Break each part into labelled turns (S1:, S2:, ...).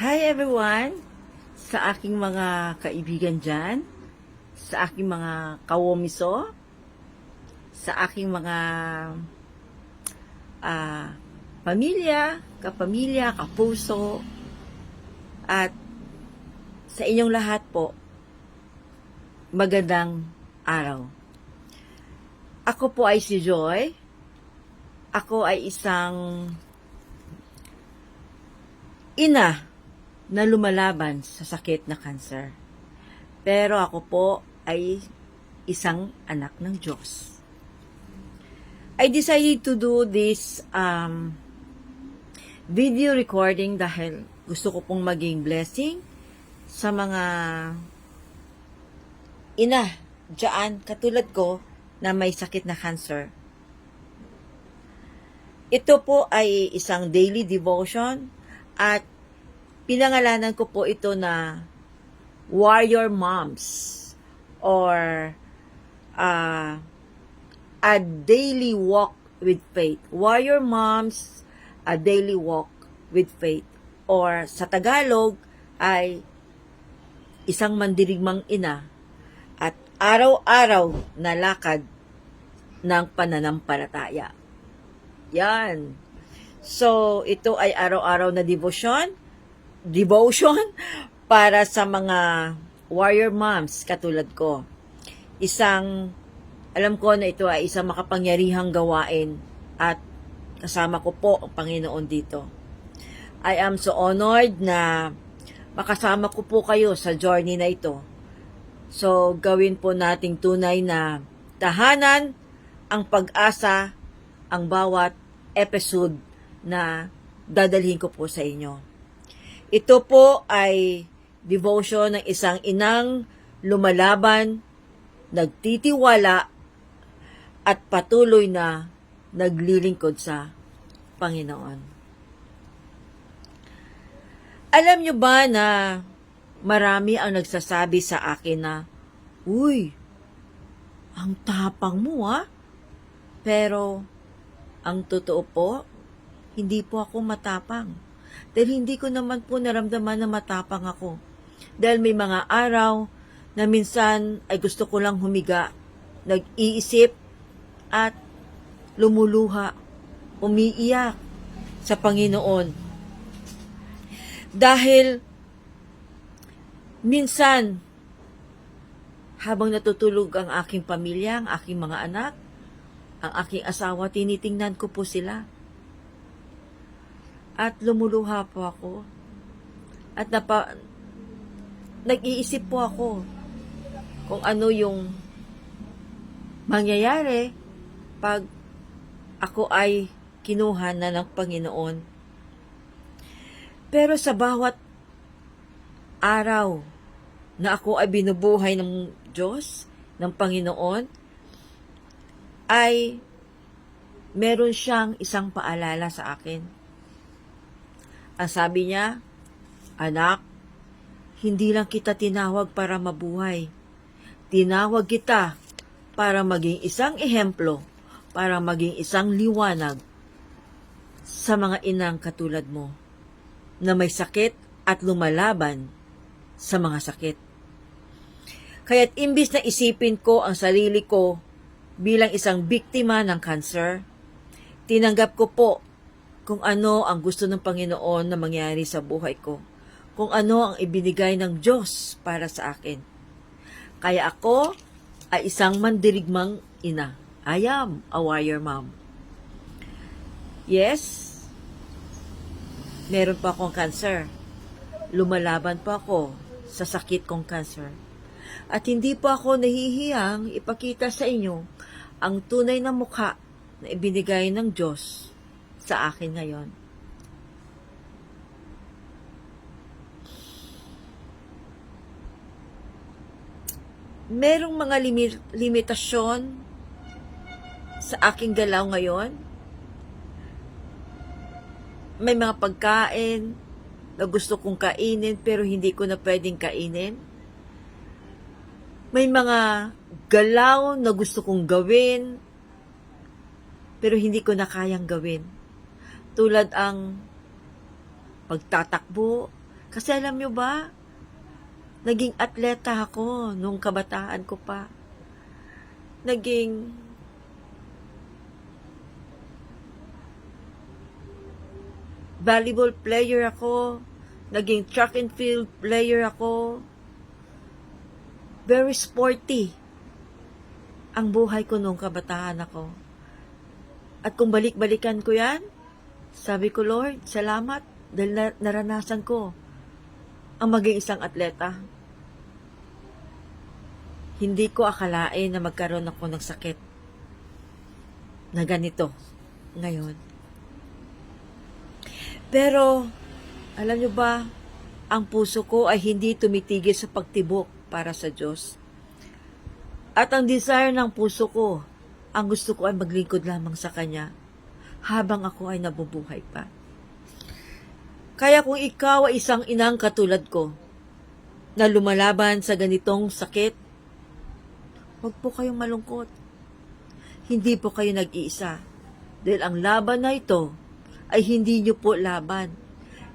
S1: Hi everyone! Sa aking mga kaibigan dyan, sa aking mga kawomiso, sa aking mga ah, pamilya, kapamilya, kapuso, at sa inyong lahat po, magandang araw. Ako po ay si Joy. Ako ay isang ina na lumalaban sa sakit na cancer. Pero ako po ay isang anak ng Diyos. I decided to do this um, video recording dahil gusto ko pong maging blessing sa mga ina dyan katulad ko na may sakit na cancer. Ito po ay isang daily devotion at pinangalanan ko po ito na Warrior Moms or uh, a daily walk with faith. Warrior Moms, a daily walk with faith. Or sa Tagalog ay isang mandirigmang ina at araw-araw na lakad ng pananampalataya. Yan. So, ito ay araw-araw na devotion, devotion para sa mga warrior moms katulad ko. Isang, alam ko na ito ay isang makapangyarihang gawain at kasama ko po ang Panginoon dito. I am so honored na makasama ko po kayo sa journey na ito. So, gawin po nating tunay na tahanan ang pag-asa ang bawat episode na dadalhin ko po sa inyo. Ito po ay devotion ng isang inang lumalaban, nagtitiwala, at patuloy na naglilingkod sa Panginoon. Alam nyo ba na marami ang nagsasabi sa akin na, Uy, ang tapang mo ah. Pero, ang totoo po, hindi po ako matapang. Dahil hindi ko naman po naramdaman na matapang ako. Dahil may mga araw na minsan ay gusto ko lang humiga, nag-iisip at lumuluha, umiiyak sa Panginoon. Dahil minsan habang natutulog ang aking pamilya, ang aking mga anak, ang aking asawa, tinitingnan ko po sila. At lumuluha po ako. At napa, nag-iisip po ako kung ano yung mangyayari pag ako ay kinuha na ng Panginoon. Pero sa bawat araw na ako ay binubuhay ng Diyos, ng Panginoon, ay meron siyang isang paalala sa akin. Ang sabi niya, Anak, hindi lang kita tinawag para mabuhay. Tinawag kita para maging isang ehemplo, para maging isang liwanag sa mga inang katulad mo na may sakit at lumalaban sa mga sakit. Kaya't imbis na isipin ko ang sarili ko bilang isang biktima ng cancer, tinanggap ko po kung ano ang gusto ng Panginoon na mangyari sa buhay ko. Kung ano ang ibinigay ng Diyos para sa akin. Kaya ako ay isang mandirigmang ina. I am a warrior mom. Yes, meron pa akong cancer. Lumalaban pa ako sa sakit kong cancer. At hindi pa ako nahihiyang ipakita sa inyo ang tunay na mukha na ibinigay ng Diyos sa akin ngayon. Merong mga limi- limitasyon sa aking galaw ngayon. May mga pagkain na gusto kong kainin pero hindi ko na pwedeng kainin. May mga galaw na gusto kong gawin pero hindi ko na kayang gawin. Tulad ang pagtatakbo, Kasi alam nyo ba, naging atleta ako nung kabataan ko pa. Naging volleyball player ako. Naging track and field player ako. Very sporty ang buhay ko nung kabataan ako. At kung balik-balikan ko yan, sabi ko, Lord, salamat dahil na- naranasan ko ang maging isang atleta. Hindi ko akalain na magkaroon ako ng sakit na ganito ngayon. Pero, alam nyo ba, ang puso ko ay hindi tumitigil sa pagtibok para sa Diyos. At ang desire ng puso ko, ang gusto ko ay maglingkod lamang sa Kanya habang ako ay nabubuhay pa. Kaya kung ikaw ay isang inang katulad ko, na lumalaban sa ganitong sakit, huwag po kayong malungkot. Hindi po kayo nag-iisa. Dahil ang laban na ito ay hindi nyo po laban.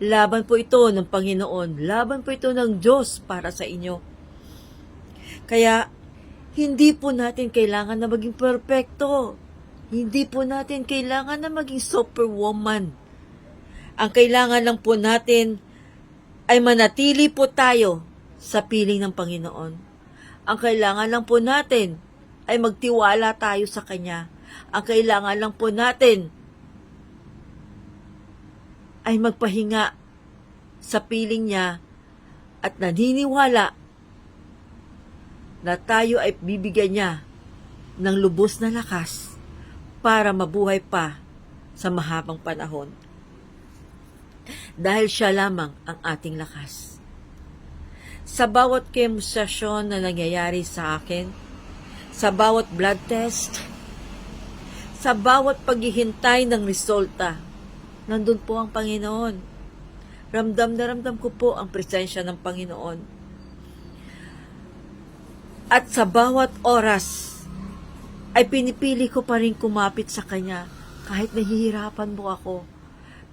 S1: Laban po ito ng Panginoon. Laban po ito ng Diyos para sa inyo. Kaya, hindi po natin kailangan na maging perfecto. Hindi po natin kailangan na maging superwoman. Ang kailangan lang po natin ay manatili po tayo sa piling ng Panginoon. Ang kailangan lang po natin ay magtiwala tayo sa Kanya. Ang kailangan lang po natin ay magpahinga sa piling niya at naniniwala na tayo ay bibigyan niya ng lubos na lakas para mabuhay pa sa mahabang panahon. Dahil siya lamang ang ating lakas. Sa bawat kemusasyon na nangyayari sa akin, sa bawat blood test, sa bawat paghihintay ng resulta, nandun po ang Panginoon. Ramdam na ramdam ko po ang presensya ng Panginoon. At sa bawat oras, ay pinipili ko pa rin kumapit sa Kanya kahit nahihirapan mo ako.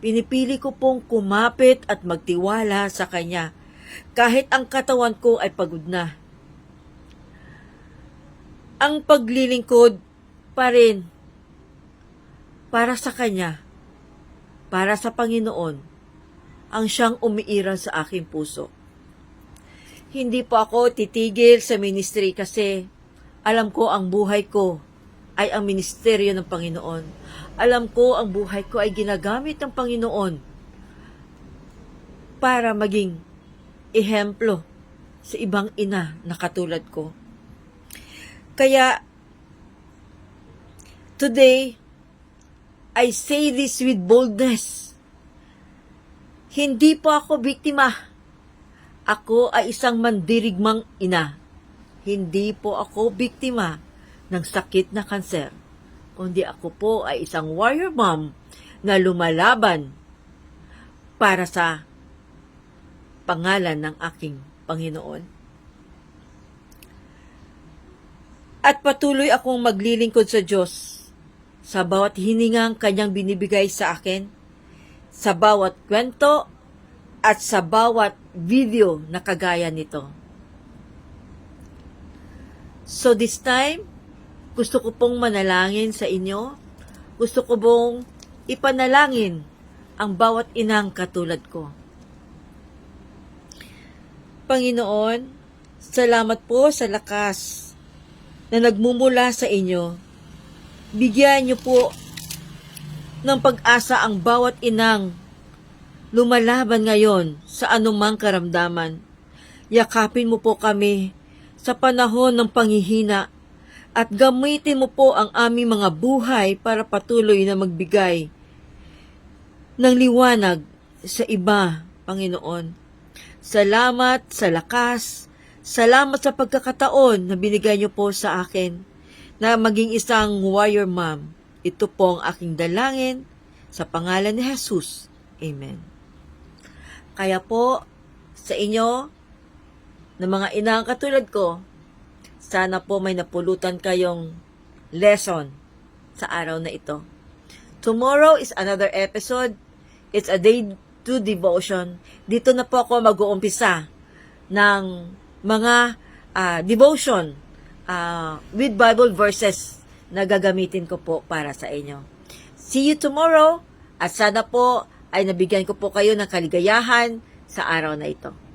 S1: Pinipili ko pong kumapit at magtiwala sa Kanya kahit ang katawan ko ay pagod na. Ang paglilingkod pa rin para sa Kanya, para sa Panginoon, ang siyang umiiral sa aking puso. Hindi po ako titigil sa ministry kasi alam ko ang buhay ko ay ang ministeryo ng Panginoon. Alam ko ang buhay ko ay ginagamit ng Panginoon para maging ehemplo sa ibang ina na katulad ko. Kaya, today, I say this with boldness. Hindi po ako biktima. Ako ay isang mandirigmang ina. Hindi po ako biktima ng sakit na kanser. Kundi ako po ay isang warrior mom na lumalaban para sa pangalan ng aking Panginoon. At patuloy akong maglilingkod sa Diyos sa bawat hiningang kanyang binibigay sa akin, sa bawat kwento at sa bawat video na kagaya nito. So this time, gusto ko pong manalangin sa inyo. Gusto ko pong ipanalangin ang bawat inang katulad ko. Panginoon, salamat po sa lakas na nagmumula sa inyo. Bigyan niyo po ng pag-asa ang bawat inang lumalaban ngayon sa anumang karamdaman. Yakapin mo po kami sa panahon ng panghihina at gamitin mo po ang aming mga buhay para patuloy na magbigay ng liwanag sa iba, Panginoon. Salamat sa lakas, salamat sa pagkakataon na binigay niyo po sa akin na maging isang warrior mom. Ito po ang aking dalangin sa pangalan ni Jesus. Amen. Kaya po, sa inyo, na mga inang katulad ko, sana po may napulutan kayong lesson sa araw na ito. Tomorrow is another episode. It's a day to devotion. Dito na po ako mag-uumpisa ng mga ah, devotion ah, with Bible verses na gagamitin ko po para sa inyo. See you tomorrow at sana po ay nabigyan ko po kayo ng kaligayahan sa araw na ito.